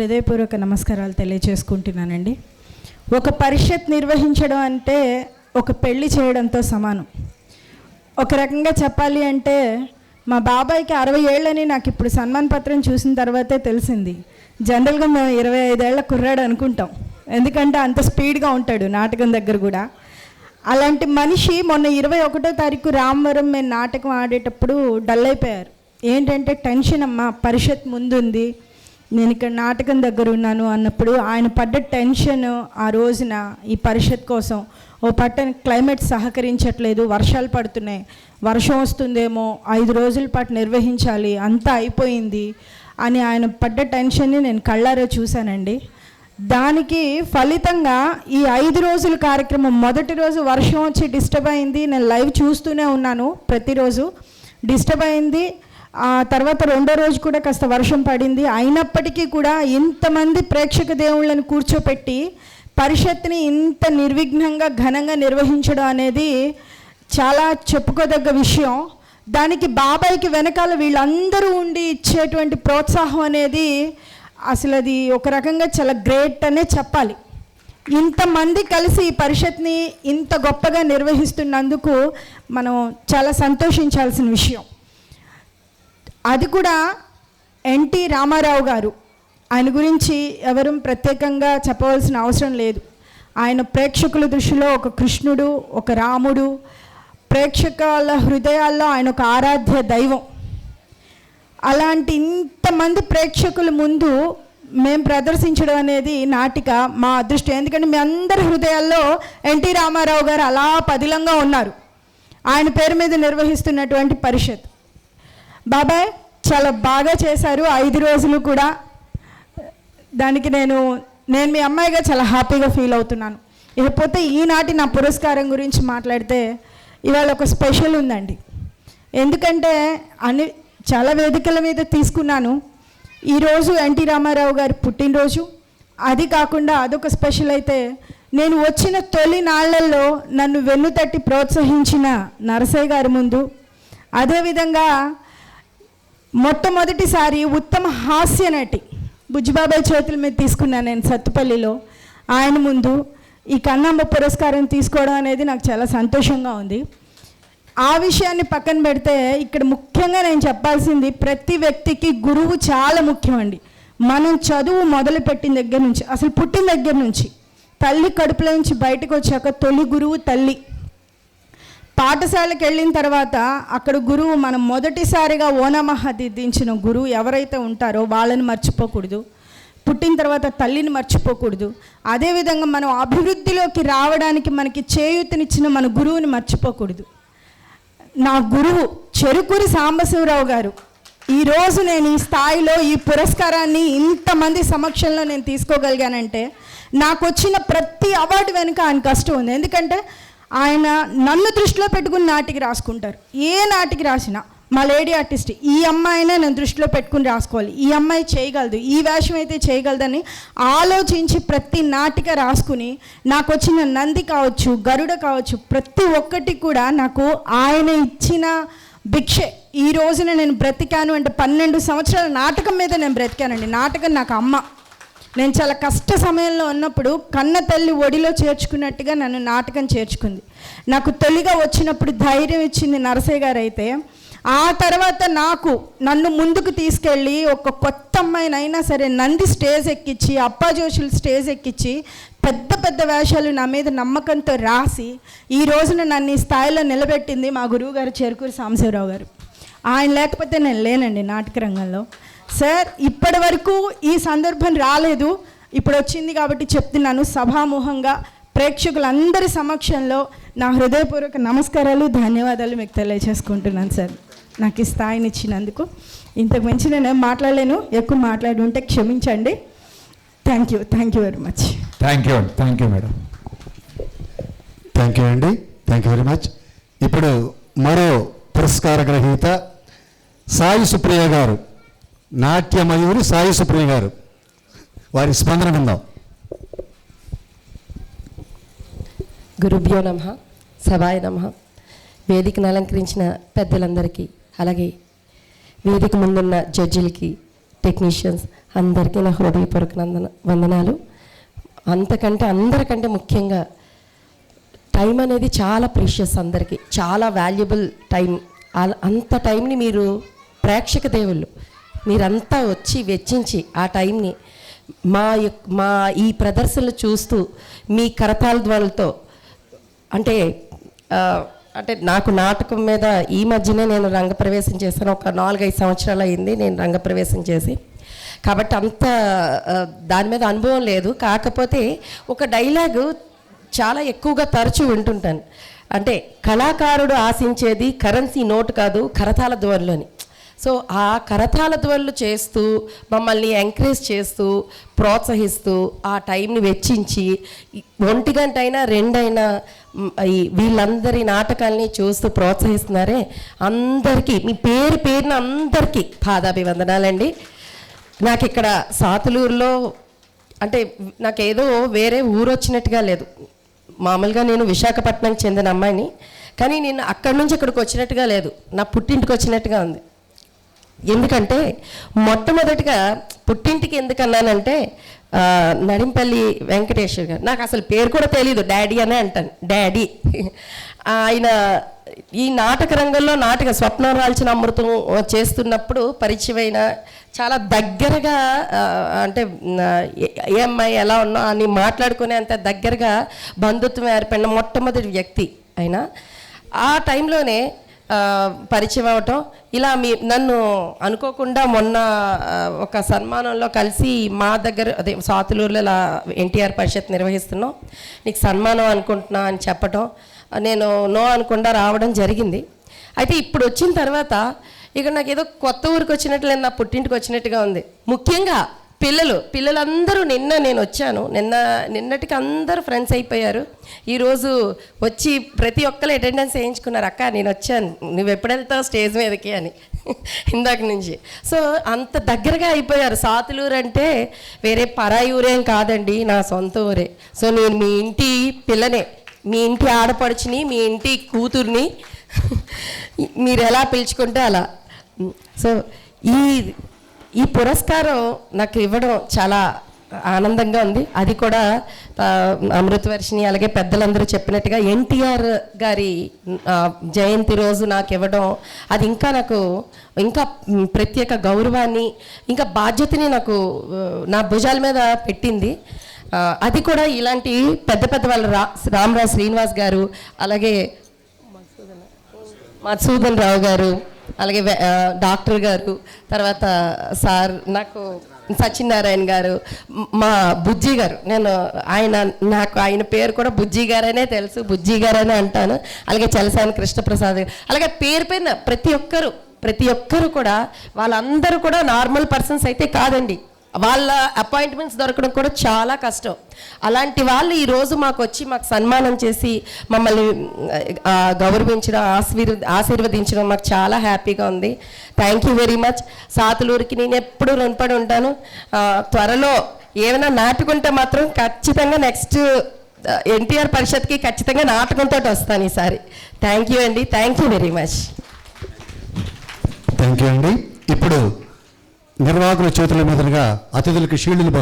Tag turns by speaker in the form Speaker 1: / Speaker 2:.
Speaker 1: హృదయపూర్వక నమస్కారాలు తెలియచేసుకుంటున్నానండి. ఒక పరిషత్ నిర్వహించడం అంటే ఒక పెళ్ళి చేయడంతో సమానం. ఒక రకంగా చెప్పాలి అంటే మా బాబాయ్కి అరవై ఏళ్ళని నాకు ఇప్పుడు సన్మాన పత్రం చూసిన తర్వాతే తెలిసింది. జనరల్గా మేము ఇరవై ఐదేళ్ళ కుర్రాడు అనుకుంటాం. ఎందుకంటే అంత స్పీడ్గా ఉంటాడు నాటకం దగ్గర కూడా. అలాంటి మనిషి మొన్న ఇరవై ఒకటో తారీఖు రామవరం మేము నాటకం ఆడేటప్పుడు డల్ అయిపోయారు. ఏంటంటే టెన్షన్ అమ్మా పరిషత్ ముందుంది. నేను ఇక్కడ నాటకం దగ్గర ఉన్నాను అన్నప్పుడు ఆయన పడ్డ టెన్షన్ ఆ రోజున ఈ పరిషత్ కోసం ఓ పట్టణ క్లైమేట్ సహకరించట్లేదు వర్షాలు పడుతున్నాయి వర్షం వస్తుందేమో ఐదు రోజుల పాటు నిర్వహించాలి అంతా అయిపోయింది అని ఆయన పడ్డ టెన్షన్ని నేను కళ్ళారా చూశానండి. దానికి ఫలితంగా ఈ ఐదు రోజుల కార్యక్రమం మొదటి రోజు వర్షం వచ్చి డిస్టర్బ్ అయింది నేను లైవ్ చూస్తూనే ఉన్నాను ప్రతిరోజు. డిస్టర్బ్ అయింది ఆ తర్వాత రెండో రోజు కూడా కాస్త వర్షం పడింది. అయినప్పటికీ కూడా ఇంతమంది ప్రేక్షక దేవుళ్ళని కూర్చోపెట్టి పరిషత్ని ఇంత నిర్విఘ్నంగా ఘనంగా నిర్వహించడం అనేది చాలా చెప్పుకోదగ్గ విషయం. దానికి బాబాయ్కి వెనకాల వీళ్ళందరూ ఉండి ఇచ్చేటువంటి ప్రోత్సాహం అనేది అసలు అది ఒక రకంగా చాలా గ్రేట్ అనే చెప్పాలి. ఇంతమంది కలిసి ఈ పరిషత్ని ఇంత గొప్పగా నిర్వహిస్తున్నందుకు మనం చాలా సంతోషించాల్సిన విషయం. అది కూడా ఎన్టీ రామారావు గారు. ఆయన గురించి ఎవరు ప్రత్యేకంగా చెప్పవలసిన అవసరం లేదు. ఆయన ప్రేక్షకుల దృష్టిలో ఒక కృష్ణుడు ఒక రాముడు ప్రేక్షకుల హృదయాల్లో ఆయన ఒక ఆరాధ్య దైవం. అలాంటి ఇంతమంది ప్రేక్షకుల ముందు మేము ప్రదర్శించడం అనేది నాటిక మా అదృష్టం. ఎందుకంటే మీ అందరి హృదయాల్లో ఎన్టీ రామారావు గారు అలా పదిలంగా ఉన్నారు. ఆయన పేరు మీద నిర్వహిస్తున్నటువంటి పరిషత్. బాబాయ్ చాలా బాగా చేశారు. ఐదు రోజులు కూడా. దానికి నేను నేను మీ అమ్మాయిగా చాలా హ్యాపీగా ఫీల్ అవుతున్నాను. ఇకపోతే ఈనాటి నా పురస్కారం గురించి మాట్లాడితే ఇవాళ ఒక స్పెషల్ ఉందండి. ఎందుకంటే అన్ని చాలా వేదికల మీద తీసుకున్నాను. ఈరోజు ఎన్టీ రామారావు గారి పుట్టినరోజు. అది కాకుండా అదొక స్పెషల్ అయితే నేను వచ్చిన తొలి నాళ్ళలో నన్ను వెన్ను తట్టి ప్రోత్సహించిన నరసయ్య గారి ముందు. అదేవిధంగా మొట్టమొదటిసారి ఉత్తమ హాస్య నటి బుజ్జిబాబాయ్ చేతుల మీద తీసుకున్నాను నేను సత్తుపల్లిలో ఆయన ముందు ఈ కన్నమ్మ పురస్కారం తీసుకోవడం అనేది నాకు చాలా సంతోషంగా ఉంది. ఆ విషయాన్ని పక్కన పెడితే ఇక్కడ ముఖ్యంగా నేను చెప్పాల్సింది ప్రతి వ్యక్తికి గురువు చాలా ముఖ్యమండి. మనం చదువు మొదలుపెట్టిన దగ్గర నుంచి అసలు పుట్టిన దగ్గర నుంచి తల్లి కడుపులో నుంచి బయటకు వచ్చాక తొలి గురువు తల్లి. పాఠశాలకు వెళ్ళిన తర్వాత అక్కడ గురువు మనం మొదటిసారిగా ఓనమహ దిద్దించిన గురువు ఎవరైతే ఉంటారో వాళ్ళని మర్చిపోకూడదు. పుట్టిన తర్వాత తల్లిని మర్చిపోకూడదు. అదేవిధంగా మనం అభివృద్ధిలోకి రావడానికి మనకి చేయూతనిచ్చిన మన గురువుని మర్చిపోకూడదు. నా గురువు చెరుకూరి సాంబశివరావు గారు ఈరోజు నేను ఈ స్థాయిలో ఈ పురస్కారాన్ని ఇంతమంది సమక్షంలో నేను తీసుకోగలిగానంటే నాకు వచ్చిన ప్రతి అవార్డు వెనుక ఆయన కష్టం ఉంది. ఎందుకంటే ఆయన నన్ను దృష్టిలో పెట్టుకుని నాటికి రాసుకుంటారు. ఏ నాటికి రాసినా మా లేడీ ఆర్టిస్ట్ ఈ అమ్మాయినే నేను దృష్టిలో పెట్టుకుని రాసుకోవాలి. ఈ అమ్మాయి చేయగలదు ఈ వేషం అయితే చేయగలదని ఆలోచించి ప్రతి నాటిక రాసుకుని నాకు వచ్చిన నంది కావచ్చు గరుడ కావచ్చు ప్రతి ఒక్కటి కూడా నాకు ఆయన ఇచ్చిన భిక్షే. ఈ రోజున నేను బ్రతికాను అంటే పన్నెండు సంవత్సరాల నాటకం మీద నేను బ్రతికానండి. నాటకం నాకు అమ్మ. నేను చాలా కష్ట సమయంలో ఉన్నప్పుడు కన్న తల్లి ఒడిలో చేర్చుకున్నట్టుగా నన్ను నాటకం చేర్చుకుంది. నాకు తొలిగా వచ్చినప్పుడు ధైర్యం ఇచ్చింది నరసయ్య గారు అయితే ఆ తర్వాత నాకు నన్ను ముందుకు తీసుకెళ్ళి ఒక కొత్త అమ్మాయినైనా సరే నంది స్టేజ్ ఎక్కించి అప్పాజోషులు స్టేజ్ ఎక్కించి పెద్ద పెద్ద వేషాలు నా మీద నమ్మకంతో రాసి ఈ రోజున నన్ను ఈ స్థాయిలో నిలబెట్టింది మా గురువు గారు సాంబశివరావు గారు. ఆయన లేకపోతే నేను లేనండి నాటక రంగంలో. సార్ ఇప్పటి వరకు ఈ సందర్భం రాలేదు. ఇప్పుడు వచ్చింది కాబట్టి చెప్తున్నాను. సభాముఖంగా ప్రేక్షకులందరి సమక్షంలో నా హృదయపూర్వక నమస్కారాలు ధన్యవాదాలు మీకు తెలియజేసుకుంటున్నాను సార్. నాకు ఈ స్థాయిని ఇచ్చినందుకు. ఇంతకు మించి నేను మాట్లాడలేను. ఎక్కువ మాట్లాడి ఉంటే క్షమించండి. Thank you. Thank you very much.
Speaker 2: Thank you. Thank you madam.
Speaker 3: Thank you అండి. Thank you very much. ఇప్పుడు మరో పురస్కార గ్రహీత సాయి సుప్రియ గారు. నాట్యమయూరి సాయి సుప్రియ గారు. వారి స్పందన విందాం.
Speaker 4: గురుభ్యో నమ సభాయ నమ. వేదికను అలంకరించిన పెద్దలందరికీ అలాగే వేదిక ముందున్న జడ్జిలకి టెక్నీషియన్స్ అందరికీ నా హృదయపూర్వక నందన వందనాలు. అంతకంటే అందరికంటే ముఖ్యంగా టైం అనేది చాలా ప్రీషియస్ అందరికీ. చాలా వాల్యుబుల్ టైం. అంత టైంని మీరు ప్రేక్షక దేవుళ్ళు. మీరంతా వచ్చి వెచ్చించి ఆ టైంని మా మా ఈ ప్రదర్శనలు చూస్తూ మీ కరతాల అంటే అంటే నాకు నాటకం మీద ఈ మధ్యనే నేను రంగప్రవేశం చేశాను. ఒక నాలుగైదు సంవత్సరాలు అయింది నేను రంగప్రవేశం చేసి. కాబట్టి అంత దాని మీద అనుభవం లేదు. కాకపోతే ఒక డైలాగు చాలా ఎక్కువగా తరచూ వింటుంటాను. అంటే కళాకారుడు ఆశించేది కరెన్సీ నోటు కాదు కరతాల ధ్వనిలోని సో ఆ కరతాల ధ్వనులు చేస్తూ మమ్మల్ని ఎంకరేజ్ చేస్తూ ప్రోత్సహిస్తూ ఆ టైంని వెచ్చించి ఒంటి గంట అయినా రెండైనా ఈ వీళ్ళందరి నాటకాల్ని చూస్తూ ప్రోత్సహిస్తున్నారే అందరికీ. మీ పేరు పేరున అందరికీ పాదాభివందనాలండి. నాకు ఇక్కడ సాతులూరులో అంటే నాకేదో వేరే ఊరు వచ్చినట్టుగా లేదు. మామూలుగా నేను విశాఖపట్నం చెందిన అమ్మాయిని కానీ నేను అక్కడి నుంచి ఇక్కడికి వచ్చినట్టుగా లేదు. నా పుట్టింటికి వచ్చినట్టుగా ఉంది. ఎందుకంటే మొట్టమొదటిగా పుట్టింటికి ఎందుకు అన్నానంటే నడింపల్లి వెంకటేశ్వర్ గారు. నాకు అసలు పేరు కూడా తెలియదు డాడీ అనే అంటాను. డాడీ. ఆయన ఈ నాటక రంగంలో నాటక స్వప్నం రాల్చిన అమృతం చేస్తున్నప్పుడు పరిచయమైన చాలా దగ్గరగా అంటే ఆ, ఏ- అమ్మాయి ఎలా ఉన్నా అని మాట్లాడుకునే అంత దగ్గరగా బంధుత్వం ఏర్పడిన మొట్టమొదటి వ్యక్తి ఆయన. ఆ టైంలోనే పరిచయం అవటం ఇలా మీ నన్ను అనుకోకుండా మొన్న ఒక సన్మానంలో కలిసి మా దగ్గర అదే సాతులూరులో ఇలా ఎన్టీఆర్ పరిషత్ నిర్వహిస్తున్నాం. నీకు సన్మానం అనుకుంటున్నా అని చెప్పటం. నేను నో అనుకుండా రావడం జరిగింది. అయితే ఇప్పుడు వచ్చిన తర్వాత ఇక నాకు ఏదో కొత్త ఊరికి వచ్చినట్లు నా పుట్టింటికి వచ్చినట్టుగా ఉంది. ముఖ్యంగా పిల్లలు పిల్లలందరూ నిన్న నేను వచ్చాను. నిన్న నిన్నటికి అందరూ ఫ్రెండ్స్ అయిపోయారు. ఈరోజు వచ్చి ప్రతి ఒక్కరు అటెండెన్స్ వేయించుకున్నారు. అక్క నేను వచ్చాను. నువ్వు ఎప్పుడు వెళ్తావు స్టేజ్ మీదకి అని. ఇందాక నుంచి. సో అంత దగ్గరగా అయిపోయారు. సాతులూరు అంటే వేరే పరాయి ఊరేం కాదండి నా సొంత ఊరే. సో నేను మీ ఇంటి పిల్లనే. మీ ఇంటి ఆడపడుచుని మీ ఇంటి కూతుర్ని మీరు ఎలా పిలుచుకుంటే అలా. సో ఈ ఈ పురస్కారం నాకు ఇవ్వడం చాలా ఆనందంగా ఉంది. అది కూడా అమృతవర్షిని అమృతవర్షిణి అలాగే పెద్దలందరూ చెప్పినట్టుగా ఎన్టీఆర్ గారి జయంతి రోజు నాకు ఇవ్వడం అది ఇంకా నాకు ఇంకా ప్రత్యేక గౌరవాన్ని ఇంకా బాధ్యతని నాకు నా భుజాల మీద పెట్టింది. అది కూడా ఇలాంటి పెద్ద పెద్ద వాళ్ళ రా రామరావు శ్రీనివాస్ గారు అలాగే మధుసూదన్ రావు గారు అలాగే డాక్టర్ గారు తర్వాత సార్ నాకు సత్యనారాయణ గారు మా బుజ్జి గారు. నేను ఆయన నాకు ఆయన పేరు కూడా బుజ్జి గారనే తెలుసు బుజ్జి గారనే అంటాను. అలాగే చలసాని కృష్ణప్రసాద్ గారు. అలాగే పేరు పైన ప్రతి ఒక్కరు ప్రతి ఒక్కరు కూడా వాళ్ళందరూ కూడా నార్మల్ పర్సన్స్ అయితే కాదండి. వాళ్ళ అపాయింట్మెంట్స్ దొరకడం కూడా చాలా కష్టం. అలాంటి వాళ్ళు ఈరోజు మాకు వచ్చి మాకు సన్మానం చేసి మమ్మల్ని గౌరవించడం ఆశీర్ ఆశీర్వదించడం మాకు చాలా హ్యాపీగా ఉంది. థ్యాంక్ యూ వెరీ మచ్ సాతులూరికి నేను ఎప్పుడు రుణపడి ఉంటాను. త్వరలో ఏమైనా నాటుకుంటే మాత్రం ఖచ్చితంగా నెక్స్ట్ ఎన్టీఆర్ పరిషత్కి ఖచ్చితంగా నాటకంతో వస్తాను ఈసారి. థ్యాంక్ యూ అండి. Thank you very much
Speaker 3: thank you అండి. ఇప్పుడు నిర్వాహకుల చేతుల మీదుగా అతిథులకు షీల్డ్లు